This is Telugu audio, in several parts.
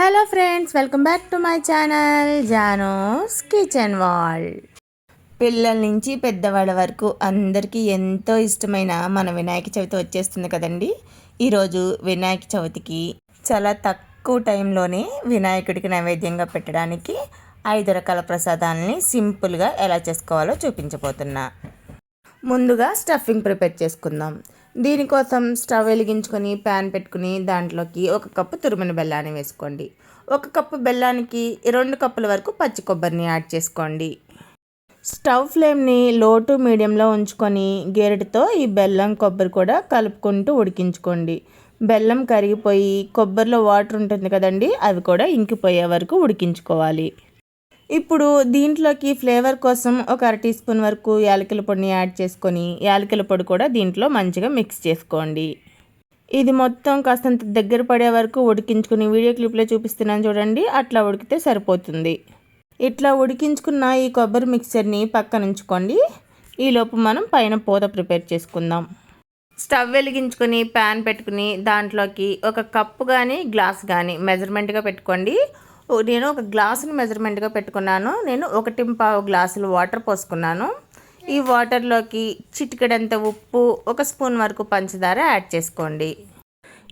Hello friends welcome back to my channel Jano's kitchen wall పిల్లల నుంచి పెద్దవాళ్ళ వరకు అందరికీ ఎంతో ఇష్టమైన మన వినాయక చవితి వచ్చేస్తుంది కదండి. ఈరోజు వినాయక చవితికి చాలా తక్కువ టైంలోనే వినాయకుడికి నైవేద్యంగా పెట్టడానికి ఐదు రకాల ప్రసాదాలని సింపుల్గా ఎలా చేసుకోవాలో చూపించబోతున్నా. ముందుగా స్టఫింగ్ ప్రిపేర్ చేసుకుందాం. దీనికోసం స్టవ్ వెలిగించుకొని ప్యాన్ పెట్టుకుని దాంట్లోకి ఒక కప్పు తురిమిన బెల్లాన్ని వేసుకోండి. ఒక కప్పు బెల్లానికి రెండు కప్పుల వరకు పచ్చి కొబ్బరిని యాడ్ చేసుకోండి. స్టవ్ ఫ్లేమ్ని లో టు మీడియంలో ఉంచుకొని గేరెటితో ఈ బెల్లం కొబ్బరి కూడా కలుపుకుంటూ ఉడికించుకోండి. బెల్లం కరిగిపోయి కొబ్బరిలో వాటర్ ఉంటుంది కదండి అవి కూడా ఇంకిపోయే వరకు ఉడికించుకోవాలి. ఇప్పుడు దీంట్లోకి ఫ్లేవర్ కోసం ఒక అర టీ స్పూన్ వరకు యాలకుల పొడిని యాడ్ చేసుకొని యాలకుల పొడి కూడా దీంట్లో మంచిగా మిక్స్ చేసుకోండి. ఇది మొత్తం కాస్తంత దగ్గర పడే వరకు ఉడికించుకుని వీడియో క్లిప్లో చూపిస్తున్నాను చూడండి అట్లా ఉడికితే సరిపోతుంది. ఇట్లా ఉడికించుకున్న ఈ కొబ్బరి మిక్చర్ని పక్కన ఉంచుకోండి. ఈలోపు మనం పైన పూత ప్రిపేర్ చేసుకుందాం. స్టవ్ వెలిగించుకొని ప్యాన్ పెట్టుకుని దాంట్లోకి ఒక కప్పు కానీ గ్లాస్ కానీ మెజర్మెంట్గా పెట్టుకోండి. నేను ఒక గ్లాసుని మెజర్మెంట్గా పెట్టుకున్నాను. నేను ఒకటి పావు గ్లాసులు వాటర్ పోసుకున్నాను. ఈ వాటర్లోకి చిటికెడంత ఉప్పు ఒక స్పూన్ వరకు పంచదార యాడ్ చేసుకోండి.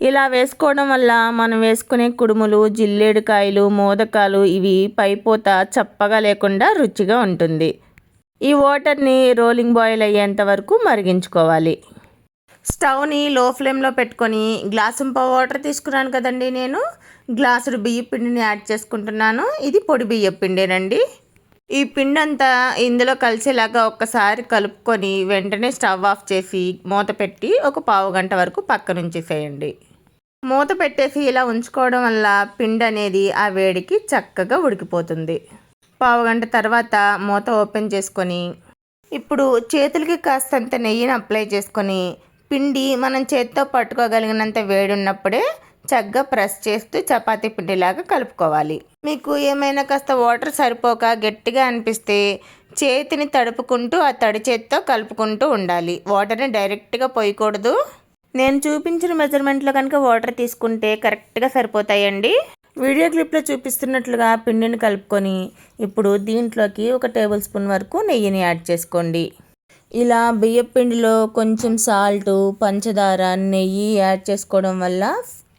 ఇలా వేసుకోవడం వల్ల మనం వేసుకునే కుడుములు జిల్లేడుకాయలు మోదకాలు ఇవి పైపోత చప్పగా లేకుండా రుచిగా ఉంటుంది. ఈ వాటర్ని రోలింగ్ బాయిల్ అయ్యేంత వరకు మరిగించుకోవాలి. స్టవ్ని లో ఫ్లేమ్లో పెట్టుకొని గ్లాసు వాటర్ తీసుకున్నాను కదండి నేను. గ్లాసుడు బియ్య పిండిని యాడ్ చేసుకుంటున్నాను. ఇది పొడి బియ్య పిండేనండి. ఈ పిండి అంతా ఇందులో కలిసేలాగా ఒక్కసారి కలుపుకొని వెంటనే స్టవ్ ఆఫ్ చేసి మూత పెట్టి ఒక పావు గంట వరకు పక్క ఉంచేసేయండి మూత పెట్టేసి ఇలా ఉంచుకోవడం వల్ల పిండి అనేది ఆ వేడికి చక్కగా ఉడికిపోతుంది. పావు గంట తర్వాత మూత ఓపెన్ చేసుకొని ఇప్పుడు చేతులకి కాస్తంత నెయ్యిని అప్లై చేసుకొని పిండి మనం చేత్తో పట్టుకోగలిగినంత వేడి ఉన్నప్పుడే చక్కగా ప్రెస్ చేస్తూ చపాతీ పిండిలాగా కలుపుకోవాలి. మీకు ఏమైనా కాస్త వాటర్ సరిపోక గట్టిగా అనిపిస్తే చేతిని తడుపుకుంటూ ఆ తడి చేతితో కలుపుకుంటూ ఉండాలి. వాటర్ని డైరెక్ట్గా పోయకూడదు. నేను చూపించిన మెజర్మెంట్లో కనుక వాటర్ తీసుకుంటే కరెక్ట్గా సరిపోతాయండి. వీడియో క్లిప్లో చూపిస్తున్నట్లుగా పిండిని కలుపుకొని ఇప్పుడు దీంట్లోకి ఒక టేబుల్ స్పూన్ వరకు నెయ్యిని యాడ్ చేసుకోండి. ఇలా బియ్యపిండిలో కొంచెం సాల్టు పంచదార నెయ్యి యాడ్ చేసుకోవడం వల్ల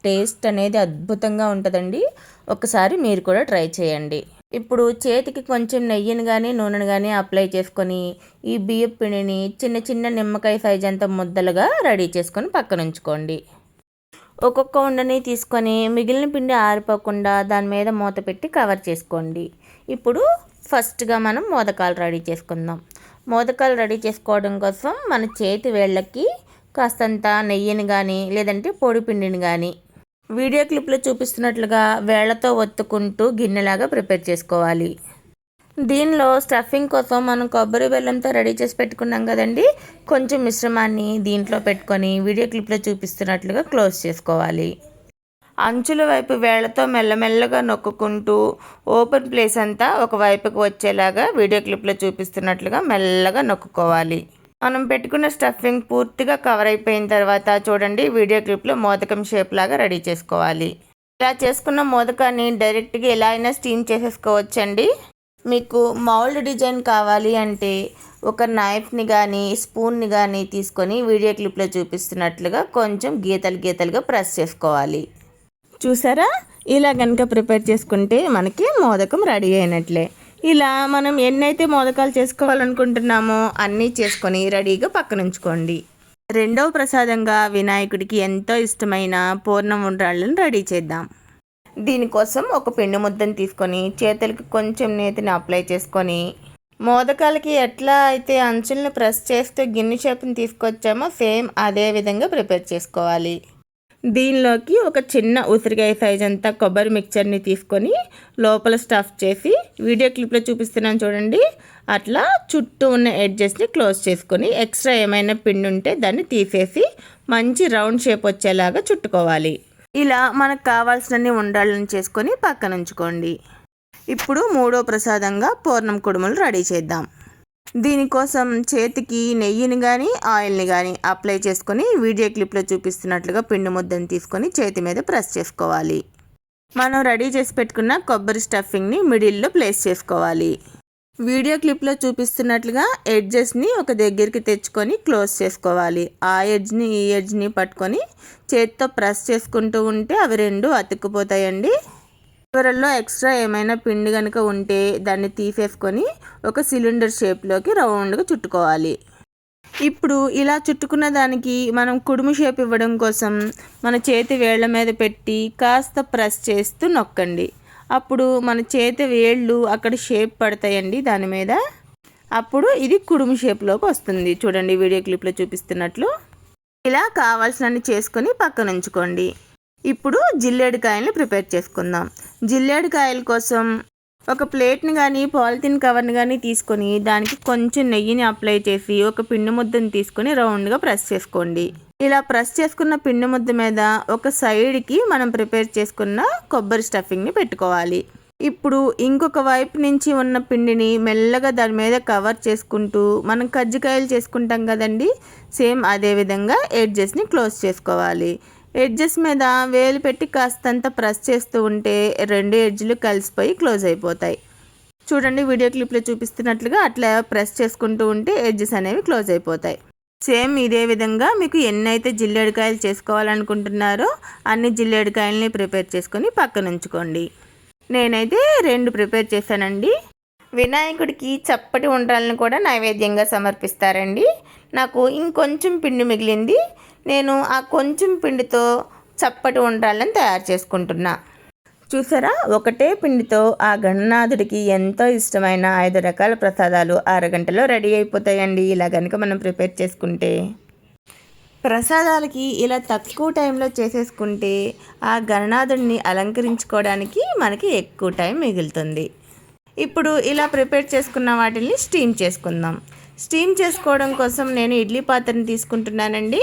టేస్ట్ అనేది అద్భుతంగా ఉంటుందండి. ఒకసారి మీరు కూడా ట్రై చేయండి. ఇప్పుడు చేతికి కొంచెం నెయ్యిని కానీ నూనెను కానీ అప్లై చేసుకొని ఈ బియ్యం పిండిని చిన్న చిన్న నిమ్మకాయ సైజ్ అంత ముద్దలుగా రెడీ చేసుకొని పక్కన ఉంచుకోండి. ఒక్కొక్క ఉండని తీసుకొని మిగిలిన పిండి ఆరిపోకుండా దాని మీద మూత పెట్టి కవర్ చేసుకోండి. ఇప్పుడు ఫస్ట్గా మనం మోదకాలు రెడీ చేసుకుందాం. మోదకాలు రెడీ చేసుకోవడం కోసం మన చేతి వేళ్ళకి కాస్తంత నెయ్యిని కానీ లేదంటే పొడి పిండిని కానీ వీడియో క్లిప్లో చూపిస్తున్నట్లుగా వేళ్ళతో ఒత్తుకుంటూ గిన్నెలాగా ప్రిపేర్ చేసుకోవాలి. దీనిలో స్టఫింగ్ కోసం మనం కొబ్బరి బెల్లంతో రెడీ చేసి పెట్టుకున్నాం కదండి. కొంచెం మిశ్రమాన్ని దీంట్లో పెట్టుకొని వీడియో క్లిప్లో చూపిస్తున్నట్లుగా క్లోజ్ చేసుకోవాలి. అంచుల వైపు వేళ్ళతో మెల్లమెల్లగా నొక్కుంటూ ఓపెన్ ప్లేస్ అంతా ఒకవైపుకు వచ్చేలాగా వీడియో క్లిప్లో చూపిస్తున్నట్లుగా మెల్లగా నొక్కుకోవాలి. మనం పెట్టుకున్న స్టఫింగ్ పూర్తిగా కవర్ అయిపోయిన తర్వాత చూడండి వీడియో క్లిప్లో మోదకం షేప్ లాగా రెడీ చేసుకోవాలి. ఇలా చేసుకున్న మోదకాన్ని డైరెక్ట్గా ఎలా అయినా స్టీమ్ చేసేసుకోవచ్చండి. మీకు మౌల్డ్ డిజైన్ కావాలి అంటే ఒక నైఫ్ని కానీ స్పూన్ని కానీ తీసుకొని వీడియో క్లిప్లో చూపిస్తున్నట్లుగా కొంచెం గీతలు గీతలుగా ప్రెస్ చేసుకోవాలి. చూసారా? ఇలా కనుక ప్రిపేర్ చేసుకుంటే మనకి మోదకం రెడీ అయినట్లే. ఇలా మనం ఎన్నైతే మోదకాలు చేసుకోవాలనుకుంటున్నామో అన్నీ చేసుకొని రెడీగా పక్కనుంచుకోండి. రెండవ ప్రసాదంగా వినాయకుడికి ఎంతో ఇష్టమైన పూర్ణం ఉండ్రాళ్ళను రెడీ చేద్దాం. దీనికోసం ఒక పిండి ముద్దను తీసుకొని చేతులకి కొంచెం నేతిని అప్లై చేసుకొని మోదకాలకి ఎట్లా అయితే అంచులను ప్రెస్ చేస్తూ గిన్నె షేప్ని తీసుకొచ్చామో సేమ్ అదే విధంగా ప్రిపేర్ చేసుకోవాలి. దీనిలోకి ఒక చిన్న ఉసిరికాయ సైజ్ అంతా కొబ్బరి మిక్చర్ని తీసుకొని లోపల స్టఫ్ చేసి వీడియో క్లిప్లో చూపిస్తున్నాను చూడండి. అట్లా చుట్టూ ఉన్న ఎడ్జెస్ని క్లోజ్ చేసుకొని ఎక్స్ట్రా ఏమైనా పిండి ఉంటే దాన్ని తీసేసి మంచి రౌండ్ షేప్ వచ్చేలాగా చుట్టుకోవాలి. ఇలా మనకు కావాల్సినన్ని ఉండాలని చేసుకొని పక్కన ఉంచుకోండి. ఇప్పుడు మూడో ప్రసాదంగా పూర్ణం కుడుములు రెడీ చేద్దాం. దీనికోసం చేతికి నెయ్యిని కానీ ఆయిల్ని కానీ అప్లై చేసుకొని వీడియో క్లిప్లో చూపిస్తున్నట్లుగా పిండి ముద్దను తీసుకొని చేతి మీద ప్రెస్ చేసుకోవాలి. మనం రెడీ చేసి పెట్టుకున్న కొబ్బరి స్టఫింగ్ని మిడిల్లో ప్లేస్ చేసుకోవాలి. వీడియో క్లిప్లో చూపిస్తున్నట్లుగా ఎడ్జెస్ని ఒక దగ్గరికి తెచ్చుకొని క్లోజ్ చేసుకోవాలి. ఆ ఎడ్జ్ని ఈ ఎడ్జ్ని పట్టుకొని చేతితో ప్రెస్ చేసుకుంటూ ఉంటే అవి రెండు అతుక్కుపోతాయండి. చివరల్లో ఎక్స్ట్రా ఏమైనా పిండి కనుక ఉంటే దాన్ని తీసేసుకొని ఒక సిలిండర్ షేప్లోకి రౌండ్గా చుట్టుకోవాలి. ఇప్పుడు ఇలా చుట్టుకున్న దానికి మనం కుడుము షేప్ ఇవ్వడం కోసం మన చేతి వేళ్ళ మీద పెట్టి కాస్త ప్రెస్ చేస్తూ నొక్కండి. అప్పుడు మన చేతి వేళ్ళు అక్కడ షేప్ పడతాయండి దాని మీద. అప్పుడు ఇది కుడుము షేప్లోకి వస్తుంది. చూడండి వీడియో క్లిప్లో చూపిస్తున్నట్లు. ఇలా కావాల్సినన్ని చేసుకొని పక్కన ఉంచుకోండి. ఇప్పుడు జిల్లేడుకాయలను ప్రిపేర్ చేసుకుందాం. జిల్లేడుకాయల కోసం ఒక ప్లేట్ని కానీ పాలిథిన్ కవర్ని కానీ తీసుకొని దానికి కొంచెం నెయ్యిని అప్లై చేసి ఒక పిండి ముద్దని తీసుకొని రౌండ్గా ప్రెస్ చేసుకోండి. ఇలా ప్రెస్ చేసుకున్న పిండి ముద్ద మీద ఒక సైడ్కి మనం ప్రిపేర్ చేసుకున్న కొబ్బరి స్టఫింగ్ని పెట్టుకోవాలి. ఇప్పుడు ఇంకొక వైపు నుంచి ఉన్న పిండిని మెల్లగా దాని మీద కవర్ చేసుకుంటూ మనం కజ్జికాయలు చేసుకుంటాం కదండి సేమ్ అదే విధంగా ఎడ్జెస్ని క్లోజ్ చేసుకోవాలి. ఎడ్జెస్ మీద వేలు పెట్టి కాస్తంత ప్రెస్ చేస్తూ ఉంటే రెండు ఎడ్జ్లు కలిసిపోయి క్లోజ్ అయిపోతాయి. చూడండి వీడియో క్లిప్లో చూపిస్తున్నట్లుగా అట్లా ప్రెస్ చేసుకుంటూ ఉంటే ఎడ్జెస్ అనేవి క్లోజ్ అయిపోతాయి. సేమ్ ఇదే విధంగా మీకు ఎన్నైతే జిల్లేడుకాయలు చేసుకోవాలనుకుంటున్నారో అన్ని జిల్లేడికాయలని ప్రిపేర్ చేసుకొని పక్కన ఉంచుకోండి. నేనైతే రెండు ప్రిపేర్ చేశానండి. వినాయకుడికి చప్పటి ఉండ్రాలను కూడా నైవేద్యంగా సమర్పిస్తారండి. నాకు ఇంకొంచెం పిండి మిగిలింది. నేను ఆ కొంచెం పిండితో చప్పటి ఉండాలని తయారు చేసుకుంటున్నా. చూసారా? ఒకటే పిండితో ఆ గణనాథుడికి ఎంతో ఇష్టమైన ఐదు రకాల ప్రసాదాలు అరగంటలో రెడీ అయిపోతాయండి. ఇలా కనుక మనం ప్రిపేర్ చేసుకుంటే. ప్రసాదాలకి ఇలా తక్కువ టైంలో చేసేసుకుంటే ఆ గణనాథుడిని అలంకరించుకోవడానికి మనకి ఎక్కువ టైం మిగులుతుంది. ఇప్పుడు ఇలా ప్రిపేర్ చేసుకున్న వాటిని స్టీమ్ చేసుకుందాం. స్టీమ్ చేసుకోవడం కోసం నేను ఇడ్లీ పాత్రని తీసుకుంటున్నానండి.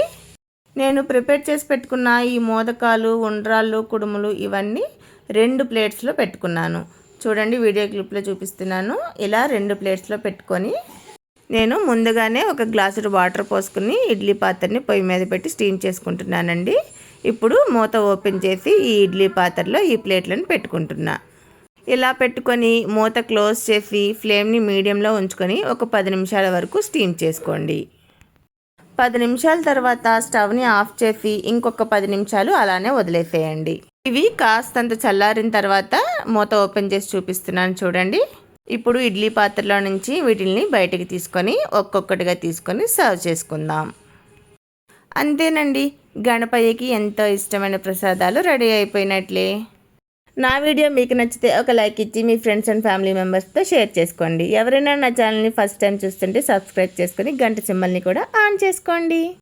నేను ప్రిపేర్ చేసి పెట్టుకున్న ఈ మోదకాలు ఉండ్రాళ్ళు కుడుములు ఇవన్నీ రెండు ప్లేట్స్లో పెట్టుకున్నాను. చూడండి వీడియో క్లిప్లో చూపిస్తున్నాను. ఇలా రెండు ప్లేట్స్లో పెట్టుకొని నేను ముందుగానే ఒక గ్లాసుడు వాటర్ పోసుకుని ఇడ్లీ పాత్రని పొయ్యి మీద పెట్టి స్టీమ్ చేసుకుంటున్నానండి. ఇప్పుడు మూత ఓపెన్ చేసి ఈ ఇడ్లీ పాత్రలో ఈ ప్లేట్లను పెట్టుకుంటున్నా. ఇలా పెట్టుకొని మూత క్లోజ్ చేసి ఫ్లేమ్ని మీడియంలో ఉంచుకొని ఒక పది నిమిషాల వరకు స్టీమ్ చేసుకోండి. పది నిమిషాల తర్వాత స్టవ్ని ఆఫ్ చేసి ఇంకొక పది నిమిషాలు అలానే వదిలేసేయండి. ఇవి కాస్తంత చల్లారిన తర్వాత మూత ఓపెన్ చేసి చూపిస్తున్నాను చూడండి. ఇప్పుడు ఇడ్లీ పాత్రలో నుంచి వీటిల్ని బయటికి తీసుకొని ఒక్కొక్కటిగా తీసుకొని సర్వ్ చేసుకుందాం. అంతేనండి. గణపయ్యకి ఎంతో ఇష్టమైన ప్రసాదాలు రెడీ అయిపోయినట్లే. నా వీడియో మీకు నచ్చితే ఒక లైక్ ఇచ్చి మీ ఫ్రెండ్స్ అండ్ ఫ్యామిలీ మెంబర్స్తో షేర్ చేసుకోండి. ఎవరైనా నా ఛానల్ని ఫస్ట్ టైం చూస్తుంటే సబ్స్క్రైబ్ చేసుకొని గంట సింబల్ని కూడా ఆన్ చేసుకోండి.